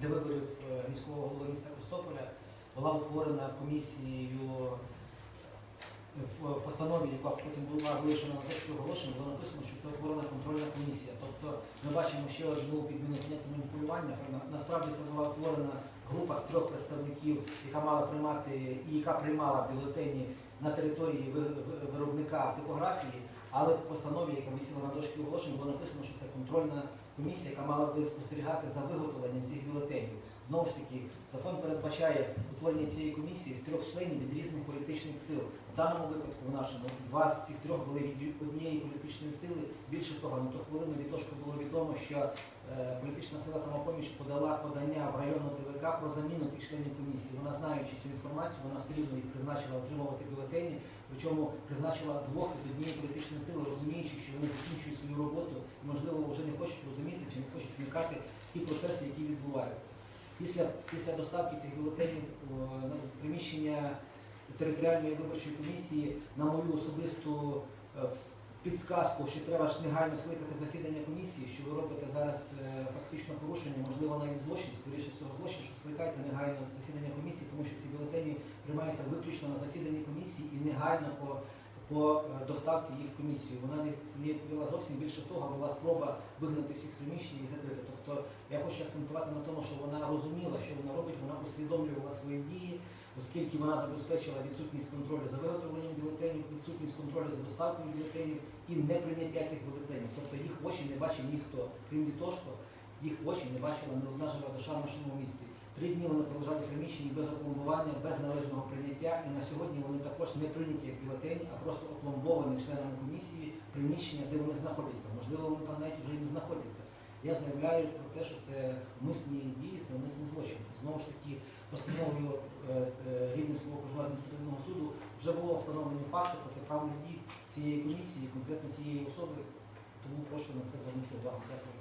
для виборів е, міського голови міста Костополя була утворена комісією е, в постанові, яка потім була вирішена на тексті оголошення, було написано, що це утворена контрольна комісія. Тобто ми бачимо ще одну підміну поняття маніпулювання. Насправді це була утворена група з трьох представників, яка мала приймати і яка приймала бюлетені на території ви- ви- виробника в типографії, але в постанові, яка висіла на дошці оголошень, було написано, що це контрольна комісія, яка мала би спостерігати за виготовленням всіх бюлетенів. Знову ж таки, закон передбачає утворення цієї комісії з трьох членів від різних політичних сил. В даному випадку, в нашому, два з цих трьох були від однієї політичної сили. Більше того, на ту хвилину Вітошку було відомо, що е, політична сила самопоміч подала подання в районну ТВК про заміну цих членів комісії. Вона, знаючи цю інформацію, вона все рівно їх призначила отримувати бюлетені, причому призначила двох від однієї політичної сили, розуміючи, що вони закінчують свою роботу і, можливо, вже не хочуть розуміти чи не хочуть вникати в ті процеси, які відбуваються. Після, після доставки цих бюлетенів на приміщення територіальної виборчої комісії на мою особисту е, підсказку, що треба ж негайно скликати засідання комісії, що ви робите зараз е, фактично порушення, можливо, навіть злочин, скоріше всього злочин, що скликайте негайно засідання комісії, тому що ці бюлетені приймаються виключно на засіданні комісії і негайно по, по е, доставці їх в комісію. Вона не, не відповіла зовсім більше того, була спроба вигнати всіх з приміщення і закрити. Тобто я хочу акцентувати на тому, що вона розуміла, що вона робить, вона усвідомлювала свої дії, оскільки вона забезпечила відсутність контролю за виготовленням бюлетенів, відсутність контролю за доставкою бюлетенів і неприйняття цих бюлетенів. Тобто їх очі не бачив ніхто, крім Вітошко, їх очі не бачила не одна жива душа в нашому місті. Три дні вони пролежали в приміщенні без опломбування, без належного прийняття, і на сьогодні вони також не прийняті як бюлетені, а просто опломбовані членами комісії приміщення, де вони знаходяться. Можливо, вони там навіть вже і не знаходяться. Я заявляю про те, що це умисні дії, це умисний злочин. Знову ж таки, постановою е, е, Рівненського окружного адміністративного суду вже було встановлені факти протиправних дій цієї комісії, конкретно цієї особи. Тому прошу на це звернути увагу. Дякую.